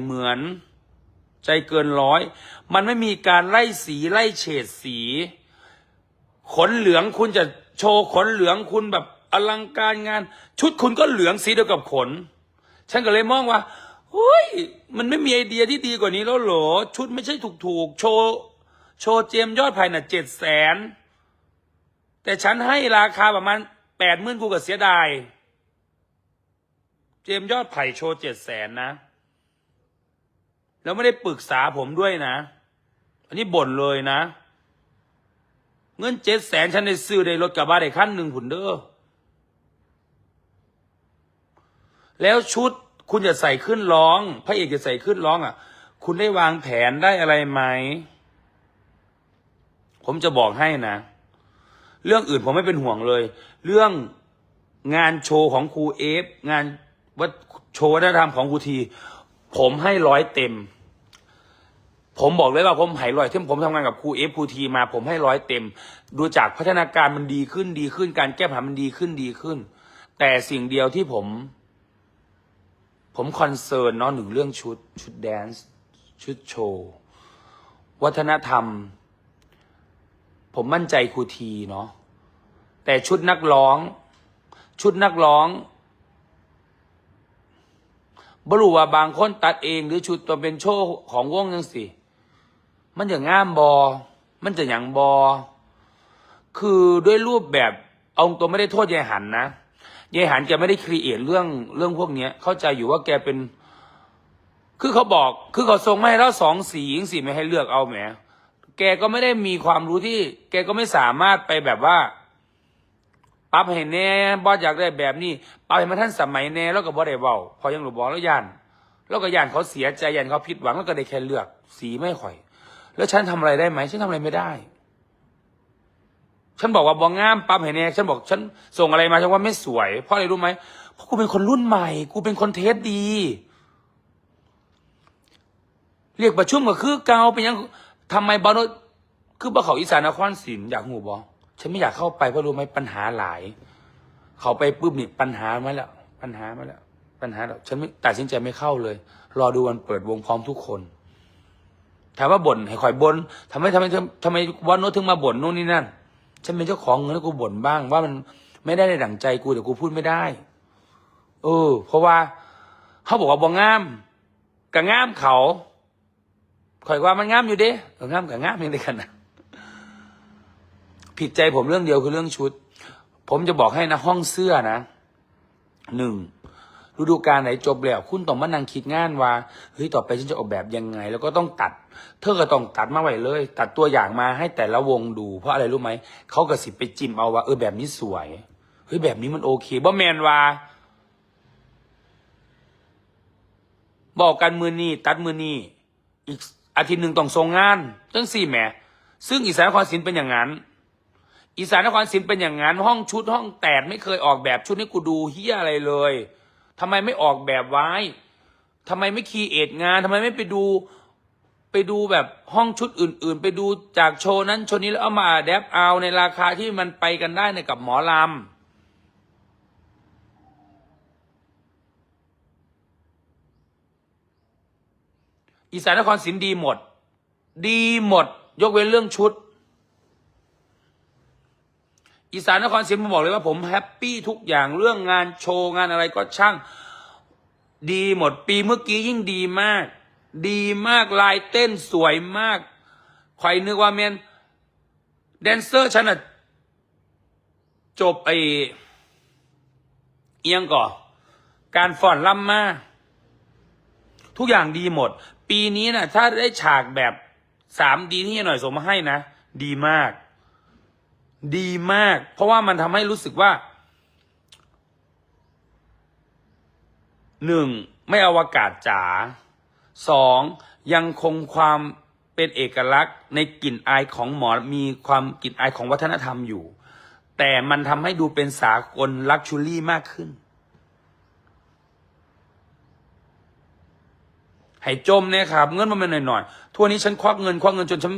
เหมือนใจเกินร้อย มันไม่มีการไล่สีไล่เฉดสี ขนเหลืองคุณจะโชว์ขนเหลืองคุณแบบอลังการงาน ชุดคุณก็เหลืองสีเดียวกับขน ฉันก็เลยมองว่าเฮ้ยมันไม่มีไอเดียที่ดีกว่านี้แล้วเหรอ ชุดไม่ใช่ถูกๆ โชว์โชว์เจมยอดภายน่ะเจ็ดแสนแต่ฉันให้ราคาประมาณแปดหมื่นกูก็เสียดาย เจมยอดไผ่โชว์เจ็ดแสนนะ แล้วไม่ได้ปรึกษาผมด้วยนะ อันนี้บ่นเลยนะ เงินเจ็ดแสนฉันได้ซื้อได้รถกลับบ้านได้ขั้นหนึ่งผุนเด้อแล้วชุดคุณจะใส่ขึ้นร้อง พระเอกจะใส่ขึ้นร้องอะ คุณได้วางแผนได้อะไรไหม ผมจะบอกให้นะ เรื่องอื่นผมไม่เป็นห่วงเลย เรื่องงานโชว์ของครูเอฟ งานวัดโชว์วัฒนธรรมของครูที ผมให้ร้อยเต็ม ผมบอกเลยว่าผมห้ร้อยเต็มผมทำงานกับครูเอฟครูทีมา ผมให้ร้อยเต็ม ดูจากพัฒนาการมันดีขึ้นดีขึ้น การแก้ปัญหามันดีขึ้นดีขึ้น แต่สิ่งเดียวที่ผม ผมคอนเซิร์นเนาะหนึ่งเรื่องชุด ชุดแดนซ์ชุดโชว์ วัฒนธรรม ผมมั่นใจครูทีเนาะแต่ชุดนักร้อง ชุดนักร้องบรูว่าบางคนตัดเองหรือชุดตัวเป็นโชว์ของวงยังสิ มันจะง่ามบอ มันจะหยังบอ คือด้วยรูปแบบเอาตัวไม่ได้โทษยายหันนะยายหันแกไม่ได้ครีเอทเรื่องเรื่องพวกเนี้ย เข้าใจอยู่ว่าแกเป็น คือเขาบอก คือเขาส่งมาให้เราสองสียิงสีไม่ให้เลือกเอาแหม แกก็ไม่ได้มีความรู้ที่ แกก็ไม่สามารถไปแบบว่าปรับให้แน่บอสอยากได้แบบนี้ปรับให้มันท่านสมัยแน่แล้วก็บอได้เบาพอยังหลุบอกแล้วยันแล้วก็ยันเขาเสียใจยันเขาผิดหวังแล้วก็ได้แค่เลือก สีไม่ค่อย แล้วฉันทำอะไรได้ไหมฉันทำอะไรไม่ได้ ฉันบอกว่าบองงามปั๊มเห็นเนี่ยฉันบอก ฉันส่งอะไรมาฉันว่าไม่สวย เพราะอะไรรู้ไหมเพราะกูเป็นคนรุ่นใหม่ กูเป็นคนเทสดี เรียกประชุมก็คือเกาเป็นยังทำไมบอลคือบ่เขาอีสานนครศรีอยากหูบอฉันไม่อยากเข้าไปเพราะรู้ไหมปัญหาหลาย เขาไปปุ๊บนี่ปัญหามาแล้ว ปัญหามาแล้ว ปัญหาแล้วฉันไม่ตัดสินใจไม่เข้าเลย รอดูวันเปิดวงพร้อมทุกคน ถามว่าบ่นให้คอยบ่นทำไมทำไมทำไมวันโน้ตถึงมาบ่นนู่นนี่นั่น ฉันเป็นเจ้าของเงินแล้วกูบ่นบ้าง ว่ามันไม่ได้ในดั่งใจกูแต่กูพูดไม่ได้ เออ เพราะว่าเขาบอกว่าบ่งามกับงามเขาคอยว่ามันงามอยู่เด้เอองามกับงามยังไงกันนะผิดใจผมเรื่องเดียวคือเรื่องชุด ผมจะบอกให้นะห้องเสื้อนะหนึ่ง ฤดูกาลไหนจบแล้ว คุณต้องมานั่งคิดงานว่าเฮ้ยต่อไปฉันจะออกแบบยังไง แล้วก็ต้องตัด เธอก็ต้องตัดมาไว้เลย ตัดตัวอย่างมาให้แต่ละวงดู เพราะอะไรรู้ไหมเขากระสิบไปจิ้มเอาว่าเออแบบนี้สวยเฮ้ยแบบนี้มันโอเคบ่แมนว่าบอกกันมือนี้ตัดมือนี้อีกอาทิตย์หนึ่งต้องส่งงานตั้งสี่แหมซึ่งอีสานนครศิลป์เป็นอย่างนั้น อีสานนครศิลป์เป็นอย่างนั้น ห้องชุดห้องแตดไม่เคยออกแบบชุดให้กูดูเฮียอะไรเลย ทำไมไม่ออกแบบไว้ทำไมไม่คีเอทงานทำไมไม่ไปดู ไปดูแบบห้องชุดอื่น ๆ ไปดูจากโชว์นั้นโชว์นี้แล้วเอามาแดปเอาในราคาที่มันไปกันได้ในกับหมอลำอีสานนครศิลป์ดีหมด ดีหมด ยกเว้นเรื่องชุด อีสานนครศิลป์ผมบอกเลยว่าผมแฮปปี้ทุกอย่างเรื่องงานโชว์งานอะไรก็ช่าง ดีหมดปีเมื่อกี้ยิ่งดีมาก ดีมากลายเต้นสวยมากใครนึกว่าเมนแดนเซอร์ฉันอะจบไอเอียงก่อการฟ่อนล่ำมาทุกอย่างดีหมด ปีนี้นะถ้าได้ฉากแบบสามดีที่หน่อยส่งมาให้นะ ดีมาก ดีมาก เพราะว่ามันทำให้รู้สึกว่าหนึ่งไม่อวกาศจ๋าสองยังคงความเป็นเอกลักษณ์ในกลิ่นอายของหมอมีความกลิ่นอายของวัฒนธรรมอยู่ แต่มันทำให้ดูเป็นสากลลักชูรี่มากขึ้น ให้จมเนี่ยครับ เงินมันเป็นหน่อยๆทั่วนี้ฉันควักเงินควักเงินจนฉัน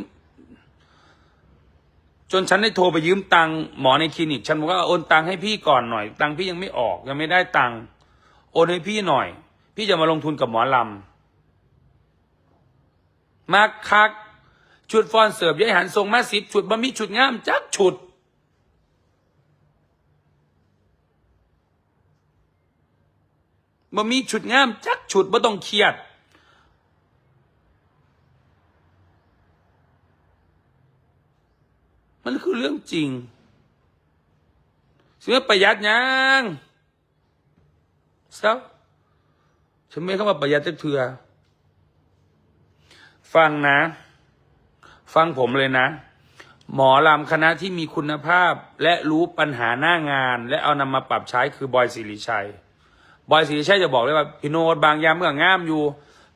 จนฉันได้โทรไปยืมตังค์หมอในคลินิก ฉันบอกว่าโอนตังค์ให้พี่ก่อนหน่อย ตังค์พี่ยังไม่ออกยังไม่ได้ตังค์โอนให้พี่หน่อย พี่จะมาลงทุนกับหมอลำมาคัก ชุดฟอนเสิร์ฟยายหันทรงมาสิบชุดบะมีชุดงามจักชุด บ่มีชุดงามจักชุดบ่ต้องเครียด มันคือเรื่องจริง เสือประหยัดยังเซ้าฉันไม่เข้ามาประหยัดเถื่อฟังนะ ฟังผมเลยนะ หมอลำคณะที่มีคุณภาพและรู้ปัญหาหน้างาน และเอานำมาปรับใช้คือบอยสิริชัย บอยศรีชัยจะบอกเลยว่าพี่โนดบางยามเมื่องามอยู่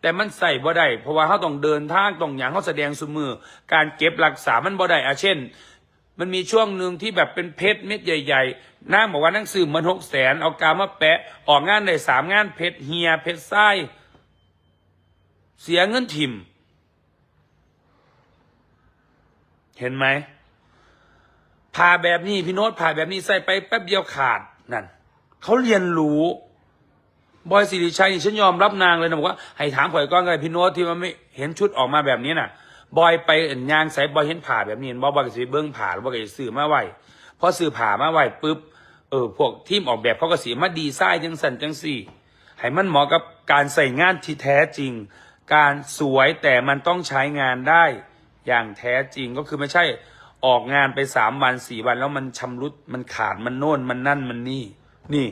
แต่มันใส่บ่ได้เพราะว่าเขาต้องเดินทางต้องอย่างเขาแสดงสมือ การเก็บรักษามันบ่ได้อะเช่น มันมีช่วงหนึ่งที่แบบเป็นเพชรเม็ดใหญ่ๆน้าบอกว่านังซื้อมันหกแสนเอากามาแปะ ออกงานได้สามงานเพชรเฮียเพชรไส้เสียเงินถิ่ม เห็นไหมผ่าแบบนี้พี่โน้ตผ่าแบบนี้ใส่ไปแป๊บเดียวขาดนั่นเขาเรียนรู้บอยสิริชัยฉันยอมรับนางเลยนะบอกว่าให้ถามข่อยก้อนกันพี่โน้ตที่มันไม่เห็นชุดออกมาแบบนี้น่ะ บอยไปเอ็นยางใส่บอยเห็นผ่าแบบนี้เห็นบอยบอยก็สิเบิ้งผ่าแล้วบอยก็สิซื้อมาไหวพอซื้อผ่ามาไหวปุ๊บเออพวกทีมออกแบบเขาก็สีมาดีไซน์จังสันจังสี่ให้มันเหมาะกับการใส่งานที่แท้จริง การสวยแต่มันต้องใช้งานได้อย่างแท้จริงก็คือไม่ใช่ออกงานไปสามวันสี่วันแล้วมันชำรุดมันขาดมันโน่นมันนั่นมันนี่ นี่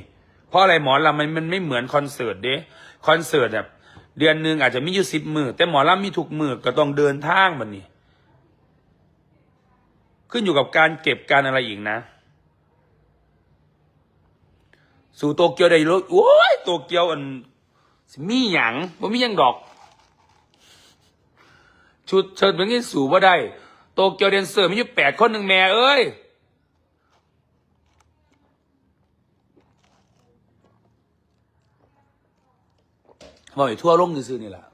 เพราะอะไรหมอลำมันมันไม่เหมือนคอนเสิร์ตเด้คอนเสิร์ตแบบ เดือนหนึ่งอาจจะมีอยู่สิบมือแต่หมอลำมีทุกมือก็ต้องเดินทางมันนี่ขึ้นอยู่กับการเก็บการอะไรอีกนะ สู่โตเกียวได้รถโอ้ยโตเกียวอันมีหยังบ่มีหยังดอก ชุดเชิญเป็นที่สู่บ่าได้โตเกียวเดนเซอร์มีอยู่แปดคนหนึ่งแม่เอ้ย บ่อยทั่วโลกซื่อๆนี่แหละ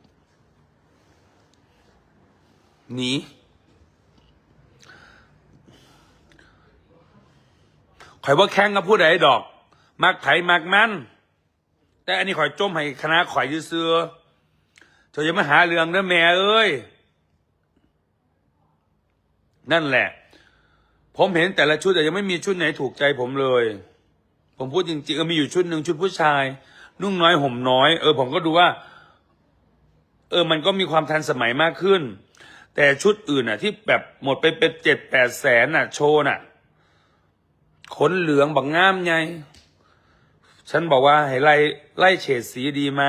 หนีข่อยว่าแข่งกับผู้ใดดอก มักไผมักมัน แต่อันนี้ข่อยจมให้คณะข่อยซื่อๆเธออย่ามาหาเรื่องเด้อแม่เอ้ย นั่นแหละ ผมเห็นแต่ละชุดแต่ยังไม่มีชุดไหนถูกใจผมเลย ผมพูดจริงๆเออมีอยู่ชุดหนึ่งชุดผู้ชาย นุ่งน้อยห่มน้อย เออผมก็ดูว่า เออมันก็มีความทันสมัยมากขึ้น แต่ชุดอื่นอะ ที่แบบหมดไปเป็นเจ็ดแปดแสนอะ โชว์น่ะขนเหลืองบักงามไงฉันบอกว่าให้ไล่ไล่เฉดสีดีไหม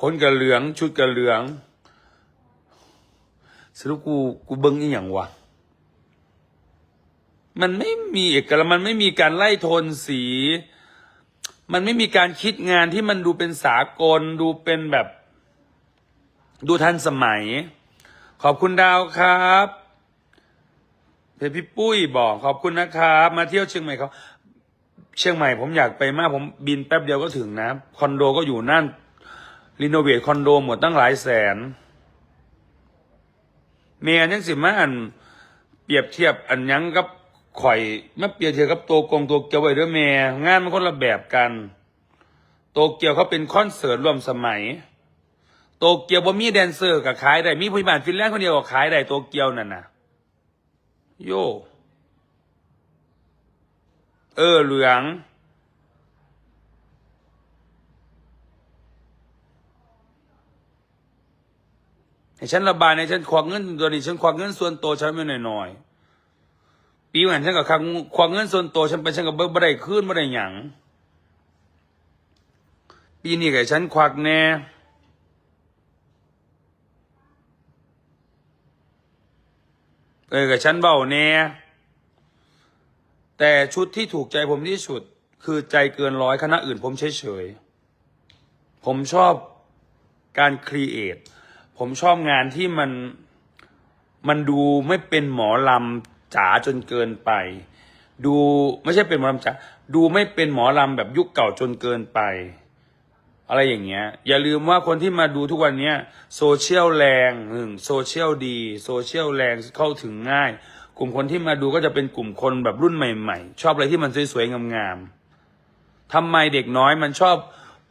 ขนกับเหลือง ชุดกับเหลืองสรุปกูกูเบิ้งอีหยังวะมันไม่มีเอกลักษณ์มันไม่มีการไล่โทนสี มันไม่มีการคิดงานที่มันดูเป็นสากล ดูเป็นแบบ ดูทันสมัย ขอบคุณดาวครับเพพี่ปุ้ยบอกขอบคุณนะครับ มาเที่ยวเชียงใหม่เขาเชียงใหม่ผมอยากไปมากผมบินแป๊บเดียวก็ถึงนะ คอนโดก็อยู่นั่นรีโนเวทคอนโดหมดตั้งหลายแสน เมียยังสิมาอัน เปรียบเทียบอันยังกับ ข่อยมาเปรียบเทียบกับตัวกงตัวเกียวไว้เด้วยเมียงานมันคนละแบบกัน โตเกียวเขาเป็นคอนเสิร์ตร่วมสมัย โตเกียวบ่มีแดนเซอร์กับขายได้มีผู้บานฟินแลนด์คนเดียวก็ขายได้โตเกียวนั่นน่ะ โยเออเหลืองให้ฉันระบายในฉันควักเงินตัวนี้ฉันควักเงินส่วนตัวฉันไม่หน่อยๆ ปีวันฉันก็ควักควักเงินส่วนตัวฉันไปฉันก็บ่ได้คืนบ่ได้หยังปีนี้ก็ฉันควักแน่เออกับฉันเบาแน่แต่ชุดที่ถูกใจผมที่สุด คือใจเกินร้อยคณะอื่นผมเฉยเฉยๆผมชอบการครีเอทผมชอบงานที่มันมันดูไม่เป็นหมอลำ จ๋าจนเกินไป ดูไม่ใช่เป็นหมอลำจ๋าดูไม่เป็นหมอลำแบบยุคเก่าจนเกินไป อะไรอย่างเงี้ย อย่าลืมว่าคนที่มาดูทุกวันเนี้ยโซเชียลแรงหนึ่งโซเชียลดีโซเชียลแรงเข้าถึงง่าย กลุ่มคนที่มาดูก็จะเป็นกลุ่มคนแบบรุ่นใหม่ ๆ ชอบอะไรที่มันสวยๆงามๆทำไมเด็กน้อยมันชอบ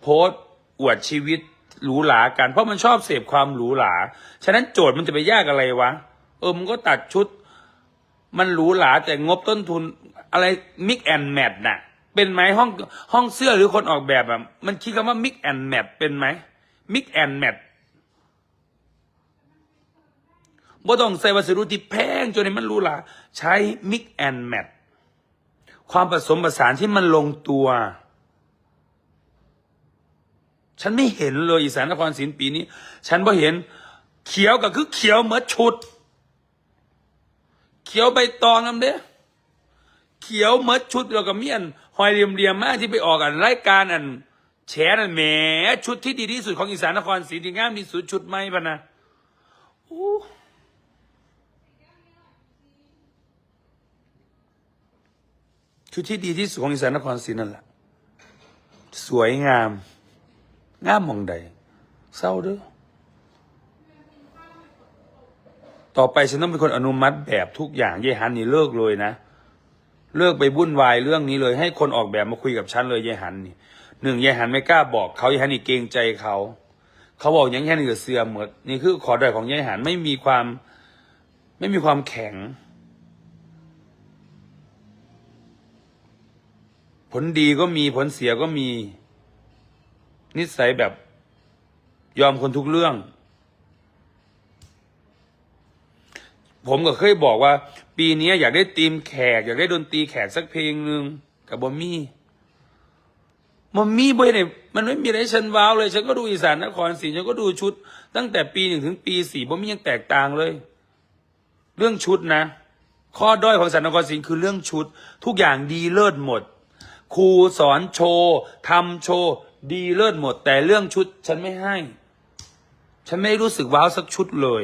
โพสต์อวดชีวิตหรูหรากัน เพราะมันชอบเสพความหรูหรา ฉะนั้นโจทย์มันจะไปยากอะไรวะ เออ มันก็ตัดชุด มันหรูหราแต่งบต้นทุนอะไรมิกแอนแมทน่ะ เป็นไหมห้องห้องเสื้อหรือคนออกแบบอะมันคิดคำว่ามิกแอนแมทเป็นไหมมิกแอนแมทบ่ต้องใส่วัสดุที่แพงจนให้มันหรูหราใช้มิกแอนแมทความผสมผสานที่มันลงตัว ฉันไม่เห็นเลยอีสานนครศรีปีนี้ ฉันพอเห็นเขียวก็คือเขียวเหมือนชุด เขียวใบตองนำเด้เขียวเมือนชุดแล้วก็เมียนหอยเรียมๆมากที่ไปออกอันรายการอันแฉนั่นแหมชุดที่ดีที่สุดของอีสานนครศรีที่งามที่สุดชุดไหมปะนะโอ้ชุดที่ดีที่สุดของอีสานนครศรีนั่นแหละสวยงาม งามมองใดเศร้าเด้อ ต่อไปฉันต้องเป็นคนอนุมัติแบบทุกอย่างยายหันนี่เลิกเลยนะ เลิกไปวุ่นวายเรื่องนี้เลย ให้คนออกแบบมาคุยกับฉันเลยยายหันนี่หนึ่งยายหันไม่กล้าบอกเขายายหันนี่เกรงใจเขาเขาบอกอย่างแค่นี้เสื่อมหมดนี่คือขอดอยของยายหันไม่มีความ ไม่มีความแข็ง ผลดีก็มีผลเสียก็มี นิสัยแบบยอมคนทุกเรื่อง ผมก็เคยบอกว่า ปีนี้อยากได้ทีมแขก อยากได้ดนตรีแขกสักเพลงหนึ่งกับบอมมี่บอมมี่บ่เนี่ยมันไม่มีอะไรฉันว้าวเลย ฉันก็ดูอีสานนครศรีฉันก็ดูชุด ตั้งแต่ปีหนึ่งถึงปีสี่บอมมี่ยังแตกต่างเลย เรื่องชุดนะ ข้อด้อยของสานนครศรีคือเรื่องชุด ทุกอย่างดีเลิศหมด ครูสอนโชว์ทำโชว์ดีเลิศหมด แต่เรื่องชุดฉันไม่ให้ ฉันไม่รู้สึกว้าวสักชุดเลย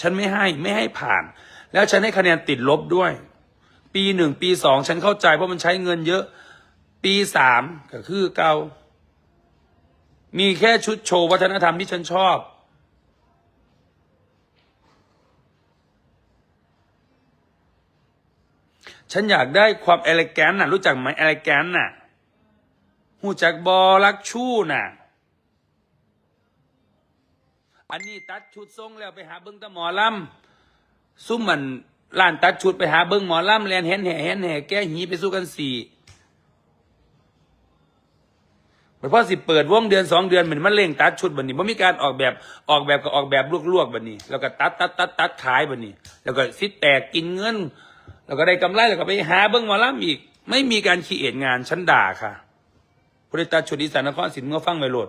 ฉันไม่ให้ไม่ให้ผ่าน แล้วฉันให้คะแนนติดลบด้วย ปีหนึ่งปีสองฉันเข้าใจเพราะมันใช้เงินเยอะ ปีสามก็คือเกามีแค่ชุดโชว์วัฒนธรรมที่ฉันชอบ ฉันอยากได้ความเอลแกนน่ะ รู้จักไหมเอลแกนน่ะหูจักบอลักชู่น่ะ อันนี้ตัดชุดทรงแล้วไปหาเบิ้งตะหมอลำซุ่มมันร้านตัดชุดไปหาเบิ้งหมอลำแลนเห็นแห่เห็นแห่แก้หีไปสู้กันสี่มันพอสิเปิดวงเดือนสองเดือนเหมือนมันเล่งตัดชุดบันนี้มันมีการออกแบบออกแบบก็ออกแบบลวกๆบันนี้ แล้วก็ตัดตัดตัดตัดขายบันนี้ แล้วก็ซิแตกกินเงิน แล้วก็ได้กำไรแล้วก็ไปหาเบิ้งหมอลำอีก ไม่มีการขีเอทงานฉันด่าค่ะบริตัดชุดอีสานนครศรีเมื่อฟังไปโหลด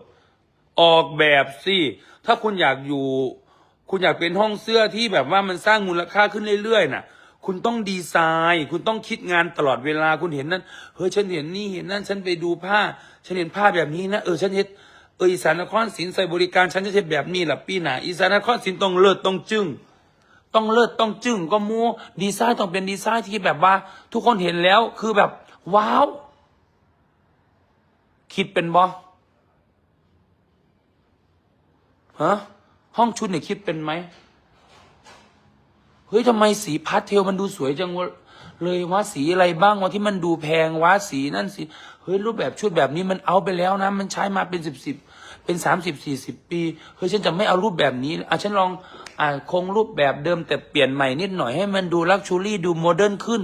ออกแบบสิถ้าคุณอยากอยู่ คุณอยากเป็นห้องเสื้อที่แบบว่ามันสร้างมูลค่าขึ้นเรื่อยๆน่ะ คุณต้องดีไซน์ คุณต้องคิดงานตลอดเวลาคุณเห็นนั่นเฮ้ยฉันเห็นนี่เห็นนั่นฉันไปดูผ้า ฉันเห็นผ้าแบบนี้นะเออฉันเห็นเอออีสานนครศรีใส่บริการฉันจะเห็นแบบนี้แหละปีหน้าอีสานนครศรีต้องเลิศต้องจึ้งต้องเลิศต้องจึ้งก็มูดีไซน์ต้องเป็นดีไซน์ที่แบบว่า ทุกคนเห็นแล้วคือแบบ ว้าว คิดเป็นบอ ฮะห้องชุดเนี่ยคิดเป็นไหมเฮ้ยทำไมสีพาสเทลมันดูสวยจังวะเลยวะสีอะไรบ้างวะที่มันดูแพงวะสีนั่นสีเฮ้ยรูปแบบชุดแบบนี้มันเอาไปแล้วนะ มันใช้มาเป็นสิบสิบเป็นสามสิบสี่สิบปีเฮ้ยฉันจะไม่เอารูปแบบนี้อะฉันลองอ่าคงรูปแบบเดิมแต่เปลี่ยนใหม่นิดหน่อยให้มันดูลักชูรี่ดูโมเดิร์นขึ้น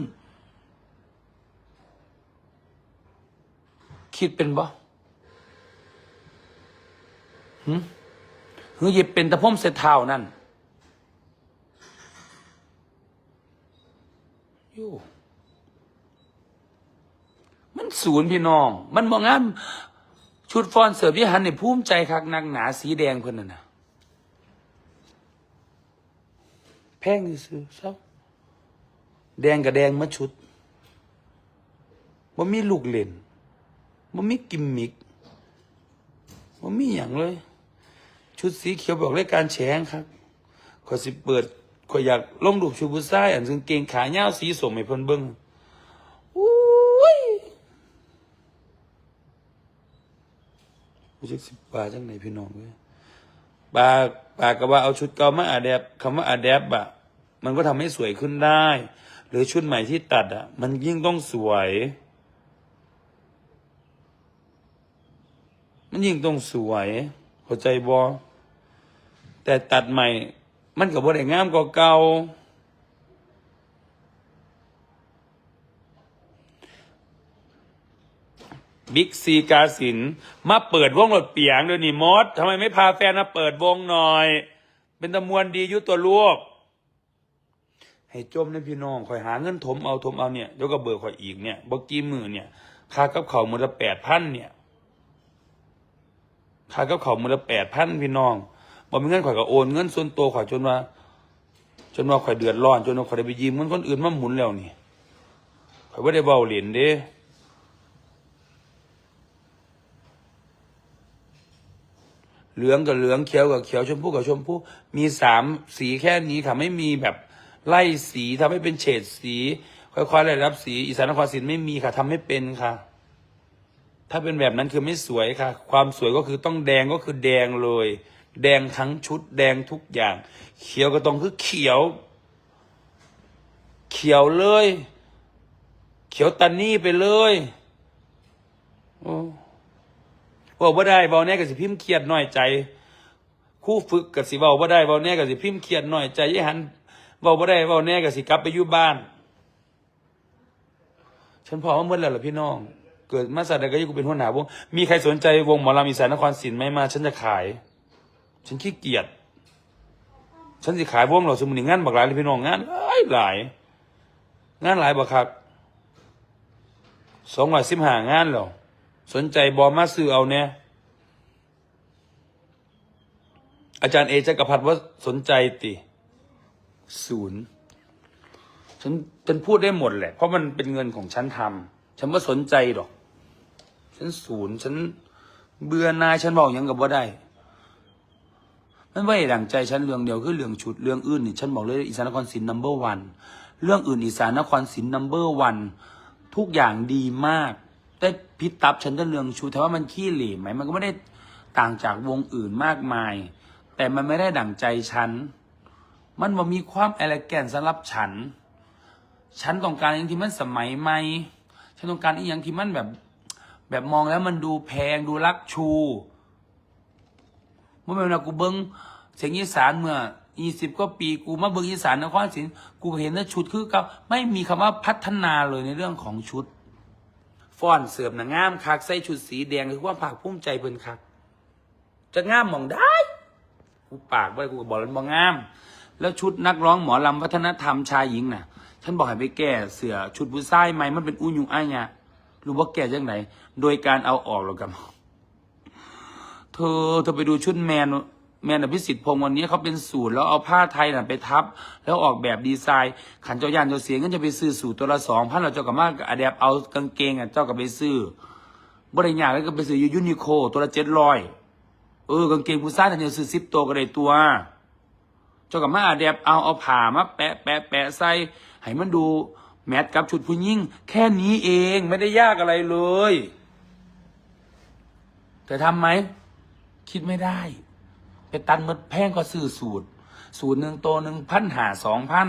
คิดเป็นบ่หืม เฮ้ยอย่าเป็นตะพ่มเสเท้านั่นย่มันศูนย์พี่น้อง มันมองงามชุดฟอนเสิร์ฟยี่หันเนี่ยภูมิใจคักนักหนาสีแดงเพิ่นน่ะนะแพงที่ซื้อเศร้าแดงกับแดงมาชุดมันมีลูกเล่นมันมีกิมมิกมันมีอย่างเลย ชุดสีเขียวบอกรายการแฉงครับขอสิเปิดขออยากลงรูชูบุซ้ายอันซึ่งเกงขายาสีสมให้เพิ่นเบิ่งอุ้ยรู้จักสิบบาทจังไหนพี่น้องเว้ยปากปากก็ว่าเอาชุดเก่ามาอาแดบคำว่าอาแดบอะมันก็ทำให้สวยขึ้นได้ หรือชุดใหม่ที่ตัดอะมันยิ่งต้องสวย มันยิ่งต้องสวยเข้าใจบอ แต่ตัดใหม่ มันกับว่าได้งามกว่าเก่าบิ๊กซีกาสินมาเปิดวงรถเปียงเดี๋ยวนี้มดทำไมไม่พาแฟนมาเปิดวงหน่อย เป็นตะมวนดียุตัวลูกให้จมในพี่น้องคอยหาเงินถมเอาถมเอาเนี่ยเดี๋ยวก็เบิกคอยอีกเนี่ยบอกกี้มือเนี่ยค่ากับเขาวมือละแปดพันเนี่ยค่ากับเขาวมือละแปดพันพี่น้อง บอกมีเงินข่อยก็โอนเงินส่วนตัวข่อยจนว่า จนว่าข่อยเดือดร้อน จนว่าข่อยได้ไปยืมเงินคนอื่นมาหมุนแล้วนี่ข่อยว่าได้เบาเหรียญเด้เหลืองกับเหลืองเขียวกับเขียวชมพูกับชมพูมีสามสีแค่นี้ค่ะไม่มีแบบไล่สีทำให้เป็นเฉดสี ค่อยๆไล่รับสีอีสานนครศรีไม่มีค่ะทำไม่เป็นค่ะ ถ้าเป็นแบบนั้นคือไม่สวยค่ะ ความสวยก็คือต้องแดงก็คือแดงเลย แดงทั้งชุด แดงทุกอย่าง เขียวก็ต้องคือเขียว เขียวเลย เขียวตันนี่ไปเลยโอ้บอกว่าได้เบาแน่กับสิพิมพ์เครียดหน่อยใจ คู่ฝึกกับสิเบาว่าได้เบาแน่กับสิพิมพ์เครียดหน่อยใจยี่หันเบาว่าได้เบาแน่กับสิกลับไปอยู่บ้าน ฉันพอว่าเมื่อไหร่ล่ะพี่น้อง เกิดมาสัตว์ใดก็ยิ่งกูเป็นหัวหน้าวงมีใครสนใจวงหมอลำอีสานนครศรีไหมมา ฉันจะขาย ฉันขี้เกียจฉันสิขายวงเราสมุนงานบักหลายเลยพี่น้องงานหลายหลายงานหลายบักครับสองร้อยสิบห้างานแล้วสนใจบอมาซื้อเอาเนี่ยอาจารย์เอจักรพัฒน์ว่าสนใจติศูนย์ฉันฉันพูดได้หมดแหละ เพราะมันเป็นเงินของฉันทำฉันไม่สนใจหรอก ฉันศูนย์ฉันเบื่อนายฉันบอกยังกับว่าได้ มันไม่ได้ดังใจฉันเรื่องเดียวคือเรื่องชุดเรื่องอื่นนี่ฉันบอกเลยอีสานนครศรีนัมเบอร์วันเรื่องอื่นอีสานนครศรีนัมเบอร์วันทุกอย่างดีมาก แต่พิตับฉันจะเรื่องชุดแต่ว่ามันขี้เหร่ไหมมันก็ไม่ได้ต่างจากวงอื่นมากมาย แต่มันไม่ได้ดั่งใจฉัน มันบ่มีความเอลแกนสำหรับฉัน ฉันต้องการอย่างที่มันสมัยใหม่ ฉันต้องการอีกอย่างที่มันแบบ แบบมองแล้วมันดูแพงดูรักชู เมื่อเวลากูเบิ้งเสียงอีสานเมื่อยี่สิบก็ปีกูมาเบิ้งอีสานนครศรีกูเห็นว่าชุดคือเก็ไม่มีคำว่าพัฒนาเลยในเรื่องของชุดฟ้อนเสือบหนังงามคักใส่ชุดสีแดงคือความภาคภูมิใจเพิ่นคักจะงามมองได้กูปากไว้กูก็บอกแล้วบ่งาม แล้วชุดนักร้องหมอลำวัฒนธรรมชายหญิงน่ะฉันบอกให้ไปแก้เสือชุดผู้ชายไหมมันเป็นอุ้ยุงอ้ายเนี่ยรู้ว่าแก้ยังไงโดยการเอาออกแล้วกัน เธอเธอไปดูชุดแมนแมนอภิสิทธิ์พงษ์วันนี้เขาเป็นสูตรแล้วเอาผ้าไทยน่ะไปทับ แล้วออกแบบดีไซน์ ขันเจ้ายานเจ้าเสียงก็จะไปซื้อสูตรตัวละสองพันเราเจ้ากับมากอเดบเอากางเกงอะเจ้ากับไปซื้อบริญญากแล้วก็ไปซื้อยูนิโคตัวละเจ็ดร้อยเออกางเกงผู้ชายน่ะจะซื้อซิปตัวก็ได้ตัว เจ้ากับมาอาแดบเอาเอาผ่ามาแปะแปะแปะใส่ให้มันดูแมทกับชุดผู้หญิงแค่นี้เองไม่ได้ยากอะไรเลยแต่ทำไหม คิดไม่ได้ ไปตันมดแพงก็ซื้อสูตร สูตรหนึ่งตัวหนึ่งพันหาสองพัน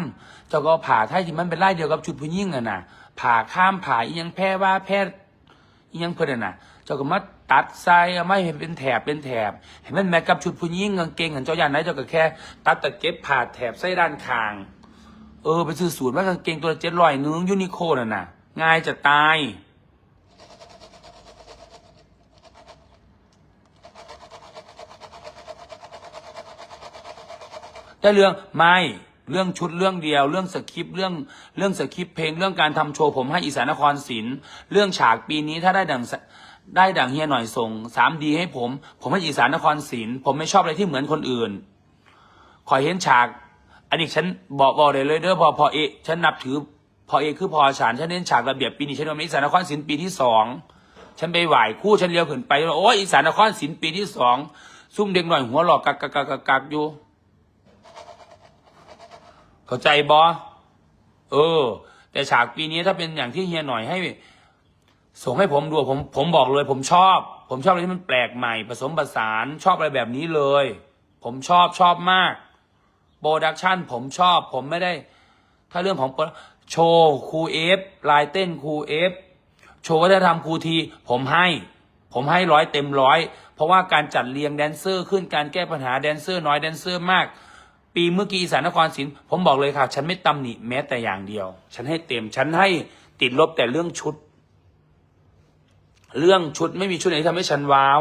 เจ้าก็ผ่าไทยที่มันเป็นไล่เดียวกับชุดผู้หญิงอะนะผ่าข้ามผ่าอียังแพร่ว่าแพร่อียังเพิ่อะน่ะ เจ้าก็มาตัดใส่เอาไม่เห็นเป็นแถบเป็นแถบ เห็นมันแมทกับชุดผู้หญิงกางเกงของเจ้าย่านไหนเจ้าก็แค่ ตัดแตะเก็บผ่าแถบใส่ด้านข้าง เออไปซื้อสูตรว่ากางเกงตัวเจ็ดร้อยนึงยูนิโคน่ะน่ะง่ายจะตาย แต่เรื่องไม่เรื่องชุดเรื่องเดียว เรื่องสคริปต์เรื่องเรื่องสคริปต์เพลงเรื่องการทำโชว์ผมให้อีสานนครศิลป์เรื่องฉากปีนี้ถ้าได้ดังได้ดังเฮียหน่อยส่งสามดีให้ผม ผมให้อีสานนครศิลป์ผมไม่ชอบอะไรที่เหมือนคนอื่น ขอเห็นฉาก อันนี้ฉันบอกบอกเลยเลยเด้อพอพอเอฉันนับถือพอเอคือพอฉันฉันเน้นฉากระเบียบปีนี้ฉันว่าอีสานนครศิลป์ปีที่สองฉันไปไหว้คู่ฉันเลี้ยวขึ้นไปโอ้ยอีสานนครศิลป์ปีที่สองซุ่มเด็กหน่อยหัวหลอกกักกักกักกักกักอยู่ เข้าใจบอเออ แต่ฉากปีนี้ถ้าเป็นอย่างที่เฮียหน่อยให้ ส่งให้ผมดูผมผมบอกเลย ผมชอบ ผมชอบอะไรที่มันแปลกใหม่ ผสมผสานชอบอะไรแบบนี้เลย ผมชอบชอบมากโปรดักชันผมชอบ ผมไม่ได้ ถ้าเรื่องของโชว์ครูเอฟลายเต้นครูเอฟโชว์วัฒนธรรมครูทีผมให้ผมให้ร้อยเต็มร้อยเพราะว่าการจัดเรียงแดนเซอร์ขึ้นการแก้ปัญหาแดนเซอร์น้อยแดนเซอร์มาก ปีเมื่อกี้อีสานนครศรีผมบอกเลยค่ะ ฉันไม่ตำหนิแม้แต่อย่างเดียว ฉันให้เต็ม ฉันให้ติดลบแต่เรื่องชุด เรื่องชุดไม่มีชุดไหนที่ทำให้ฉันว้าว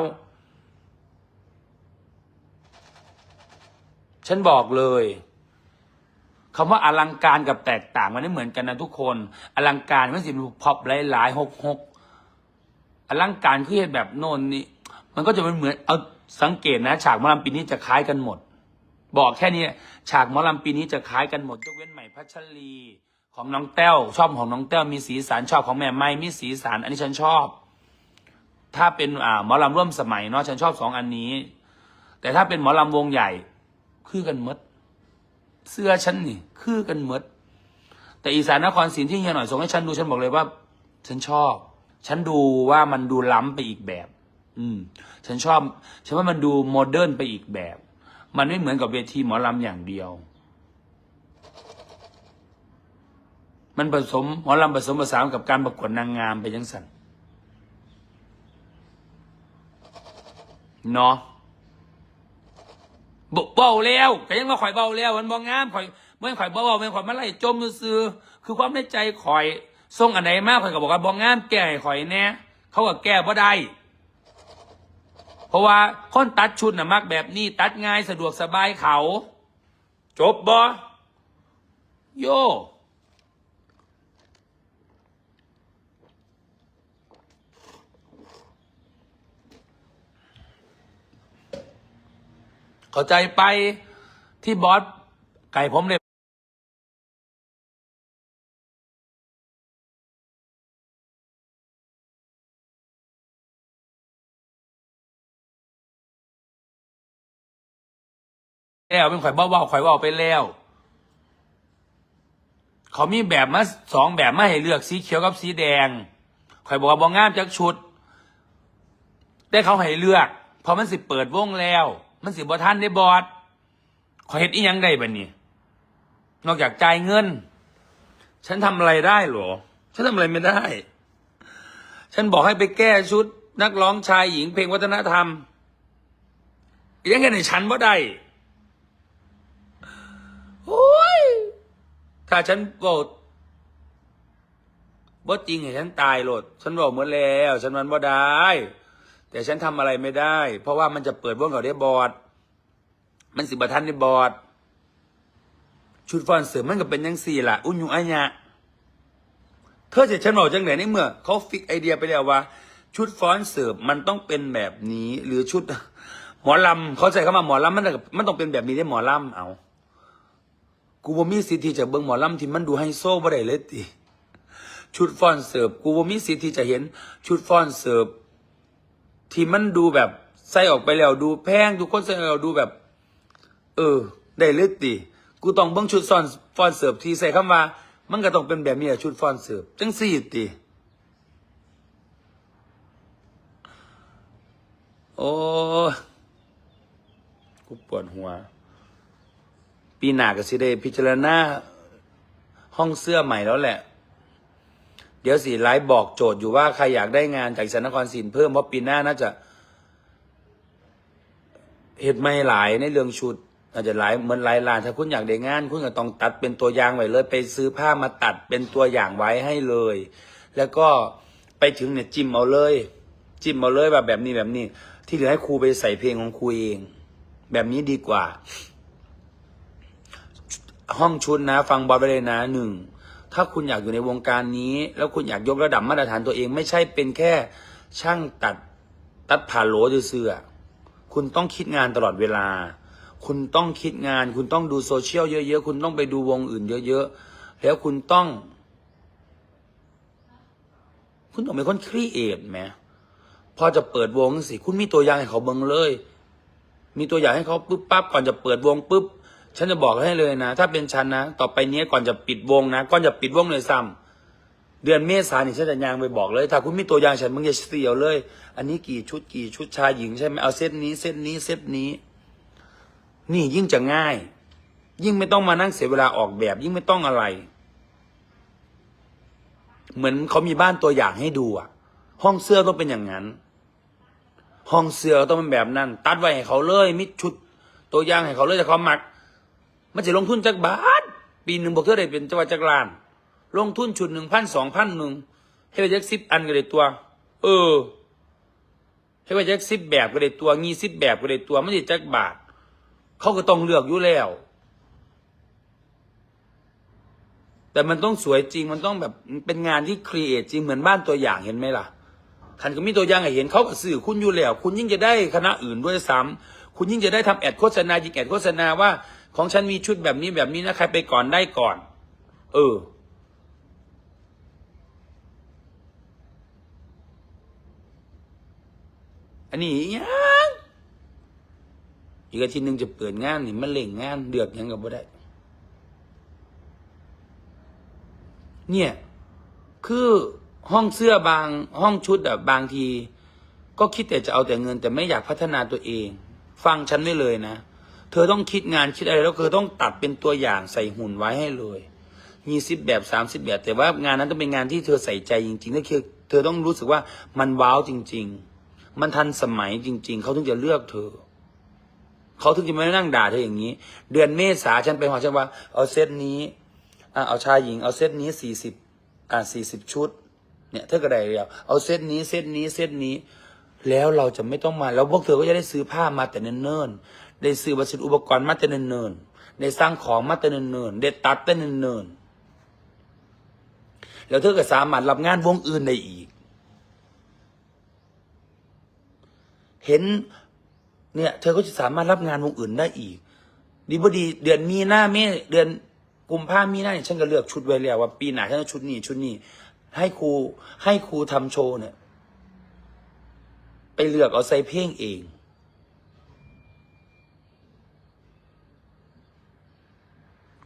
ฉันบอกเลยคำว่าอลังการกับแตกต่างมันไม่เหมือนกันนะทุกคน อลังการมันสิมันพอบหลายๆหกหกอลังการคือเห็นแบบโน่นนี่มันก็จะเป็นเหมือนเอาสังเกตนะ ฉากมอลำปีนี้จะคล้ายกันหมด บอกแค่นี้ฉากหมอลำปีนี้จะคล้ายกันหมดยกเว้นใหม่พัชรีของน้องแต้วชอบของน้องแต้วมีสีสันชอบของแม่ไม้มีสีสันอันนี้ฉันชอบ ถ้าเป็นอ่าหมอลำร่วมสมัยเนาะฉันชอบสองอันนี้ แต่ถ้าเป็นหมอลำวงใหญ่ คือกันมด เสื้อฉันนี่ คือกันมด แต่อีสานนครศรีที่เฮียหน่อยส่งให้ฉันดูฉันบอกเลยว่า ฉันชอบ ฉันดูว่ามันดูล้ำไปอีกแบบ อืม ฉันชอบ ฉันว่ามันดูโมเดิร์นไปอีกแบบ มันไม่เหมือนกับเวทีหมอลำอย่างเดียว มันผสมหมอลำผสมผสานกับการประกวดนางงามไปยังสันเนาะเบาแล้วก็ยังว่าข่อยเบาแล้วมันบองงามข่อยเมื่อข่อยเบาๆเมื่อข่อยมาไล่จมซื่อคือความในใจข่อยส่งอันไหนมากข่อยก็บอกว่าบองงามแก้ให้ข่อยแน่เขาก็แก้บ่ได้ เพราะว่าคนตัดชุดน่ะมักแบบนี้ ตัดง่ายสะดวกสบายเขา จบบ่โยเข้าใจไปที่บอสไก่ผมเลย แล้วเป็นข่อยเบ้าๆข่อยเบ้าไปแล้ว เขามีแบบมาสองแบบมาให้เลือกสีเขียวกับสีแดงข่อยบอกว่าบองงามจากชุดแต่เขาให้เลือกเพราะมันสิเปิดวงแล้ว มันสิบ่ท่านได้บอดขอยเฮ็ดอีหยังได้บัดนี้ นอกจากจ่ายเงิน ฉันทำอะไรได้หรอ ฉันทำอะไรไม่ได้ ฉันบอกให้ไปแก้ชุด นักร้องชายหญิงเพลงวัฒนธรรมอีกอยังไงในฉันบ่ได้ โอ้ยถ้าฉันบอกบ่จริงให้ฉันตายโหลด ฉันบอกหมดแล้ว ฉันมันบ่ได้ แต่ฉันทำอะไรไม่ได้ เพราะว่ามันจะเปิดวงเขาได้บอด มันสิบทันได้บอด ชุดฟอนเสริมมันก็เป็นยังสี่ล่ะ อุ้ยยุอัญญะเธอจะฉันบอกจังไหนในเมื่อเขาฟิกไอเดียไปแล้วว่า ชุดฟ้อนเสริมมันต้องเป็นแบบนี้ หรือชุด หมอลำเขาใส่เข้ามาหมอลำมันมันต้องเป็นแบบนี้ได้หมอลำเอา กูบ่มีสิทธิ์ที่จะเบิ่งหมอลำที่มันดูไฮโซบ่ได้เลยติชุดฟอนเสิร์ฟกูบ่มีสิทธิ์ที่จะเห็นชุดฟอนเสิร์ฟที่มันดูแบบใส่ออกไปแล้วดูแพงทุกคนใส่แล้วดูแบบ เออ ได้เลยติกูต้องเบิ่งชุดฟอนฟอนเสิร์ฟที่ใส่คำว่า มันก็ต้องเป็นแบบนี้อะชุดฟอนเสิร์ฟจังสี่ติโอ้กูปวดหัว ปีหน้าก็สิได้พิจารณาห้องเสื้อใหม่แล้วแหละ เดี๋ยวสีไลฟ์บอกโจทย์อยู่ว่าใครอยากได้งานจากสนครศิลป์เพิ่มเพราะปีหน้าน่าจะเหตุไม่หลายในเรื่องชุดอาจจะหลายเหมือนหลายลานถ้าคุณอยากได้งาน คุณก็ต้องตัดเป็นตัวอย่างไว้เลย ไปซื้อผ้ามาตัดเป็นตัวอย่างไว้ให้เลย แล้วก็ไปถึงเนี่ยจิ้มเอาเลย จิ้มเอาเลยแบบแบบนี้แบบนี้ ที่เหลือให้ครูไปใส่เพลงของครูเอง แบบนี้ดีกว่า ห้องชุดนะ ฟังบอลไปเลยนะหนึ่งถ้าคุณอยากอยู่ในวงการนี้ แล้วคุณอยากยกระดับมาตรฐานตัวเอง ไม่ใช่เป็นแค่ช่างตัดตัดผ่าโหลเสื้อคุณต้องคิดงานตลอดเวลา คุณต้องคิดงาน คุณต้องดูโซเชียลเยอะๆ คุณต้องไปดูวงอื่นเยอะๆ แล้วคุณต้อง คุณต้องเป็นคนครีเอทไหมพอจะเปิดวงสิ คุณมีตัวอย่างให้เขาเบิ่งเลย มีตัวอย่างให้เขาปุ๊บปั๊บก่อนจะเปิดวงปุ๊บ ฉันจะบอกให้เลยนะ ถ้าเป็นฉันนะ ต่อไปนี้ก่อนจะปิดวงนะ ก่อนจะปิดวงเลยซ้ำเดือนเมษายนนี่ฉันจะยางไปบอกเลย ถ้าคุณมีตัวอย่างฉันมึงจะเสียวเลย อันนี้กี่ชุดกี่ชุดชายหญิงใช่ไหมเอาเซตนี้เซตนี้เซตนี้ นี่ยิ่งจะง่าย ยิ่งไม่ต้องมานั่งเสียเวลาออกแบบ ยิ่งไม่ต้องอะไร เหมือนเขามีบ้านตัวอย่างให้ดูอะห้องเสื้อต้องเป็นอย่างนั้น ห้องเสื้อต้องเป็นแบบนั้น ตัดไว้ให้เขาเลยมิดชุด ตัวอย่างให้เขาเลยแต่เขามัก มันจะลงทุนจักบาท ปีหนึ่งบอกเธอได้เป็นจังหวัดจักรลาน ลงทุนชุดหนึ่งพันสองพันหนึ่งให้ไปจักสิบอันก็ได้ตัว เออ ให้ไปจักสิบแบบก็ได้ตัวงี้สิบแบบก็ได้ตัวไม่ได้จักบาท เขาก็ต้องเลือกอยู่แล้ว แต่มันต้องสวยจริงมันต้องแบบเป็นงานที่ครีเอทจริงเหมือนบ้านตัวอย่างเห็นไหมล่ะคันก็มีตัวอย่างให้เห็นเขาก็สื่อคุณอยู่แล้ว คุณยิ่งจะได้คณะอื่นด้วยซ้ำคุณยิ่งจะได้ทำแอดโฆษณายิงแอดโฆษณาว่า ของฉันมีชุดแบบนี้แบบนี้นะใครไปก่อนได้ก่อน เออ อันนี้ยังอีกอาทิตย์หนึ่งจะเปิดงานนี่มันเล่งงานเดือกหยังกับบ่ได้ เนี่ย คือห้องเสื้อบางห้องชุดอะบางที ก็คิดแต่จะเอาแต่เงินแต่ไม่อยากพัฒนาตัวเอง ฟังฉันไว้เลยนะ เธอต้องคิดงานคิดอะไรแล้วเธอต้องตัดเป็นตัวอย่างใส่หุ่นไว้ให้เลยยี่สิบแบบสามสิบแบบ แต่ว่างานนั้นต้องเป็นงานที่เธอใส่ใจจริงๆนั่นคือเธอต้องรู้สึกว่ามันว้าวจริง ๆ มันทันสมัยจริง ๆ เขาถึงจะเลือกเธอ เขาถึงจะไม่นั่งด่าเธออย่างนี้ เดือนเมษาฉันไปหอฉันว่า เอาเซตนี้อะเอาชายหญิง เอาเซตนี้สี่สิบอ่าสี่สิบชุด เนี่ยเธอก็ได้แล้วเอาเซตนี้เซตนี้เซตนี้ แล้วเราจะไม่ต้องมา แล้วพวกเธอก็จะได้ซื้อผ้ามาแต่เนิ่น ได้ซื้อวัสดุอุปกรณ์มาแต่เนินๆได้สร้างของมาแต่เนินๆได้ตัดแต่เนินๆแล้วเธอก็สามารถรับงานวงอื่นได้อีก เห็นเนี่ย เธอก็จะสามารถรับงานวงอื่นได้อีก ดีบดีเดือนมีหน้าเมษเดือนกุมภามีหน้าเนี่ยฉันก็เลือกชุดไว้แล้วว่าปีหน้าฉันจะชุดนี้ชุดนี้ ให้ครูให้ครูทำโชว์เนี่ย ไปเลือกเอาใส่เพลงเอง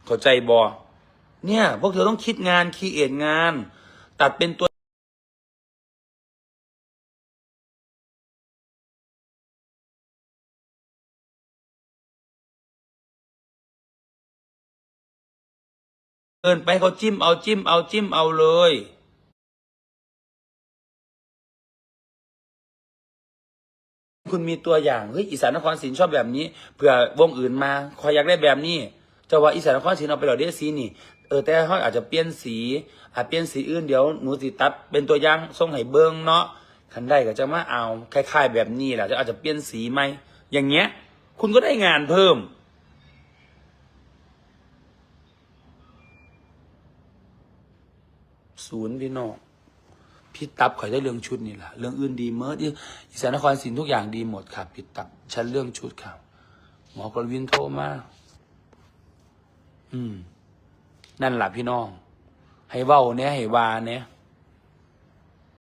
เข้าใจบอเนี่ย พวกเธอต้องคิดงานคีเอทงาน ตัดเป็นตัวเดินไปเขาจิ้มเอาจิ้มเอาจิ้มเอาเลยคุณมีตัวอย่างเฮ้ยอีสานนครศรีชอบแบบนี้เผื่อวงอื่นมาคอยอยากได้แบบนี้ จะว่าอีสานนครศรีเอาไปหล่อเดียสีนี่เออแต่เขาอาจจะเปลี่ยนสี อาจเปลี่ยนสีอื่นเดี๋ยวหนูสิตัดเป็นตัวอย่างส่งให้เบิ้งเนาะคันได้ก็จะมาเอาคล้าย ๆ แบบนี้แหละจะอาจจะเปลี่ยนสีไหมอย่างเงี้ย คุณก็ได้งานเพิ่ม ศูนย์พี่น้องพี่ตับข่อยได้เรื่องชุดนี่แหละเรื่องอื่นดีเมื่อที่อีสานนครศรีทุกอย่างดีหมดครับพี่ตับฉันเรื่องชุดครับหมอกรวินโทรมา อืม นั่นแหละพี่น้อง ให้เว้าเนี่ยให้วาเนี่ย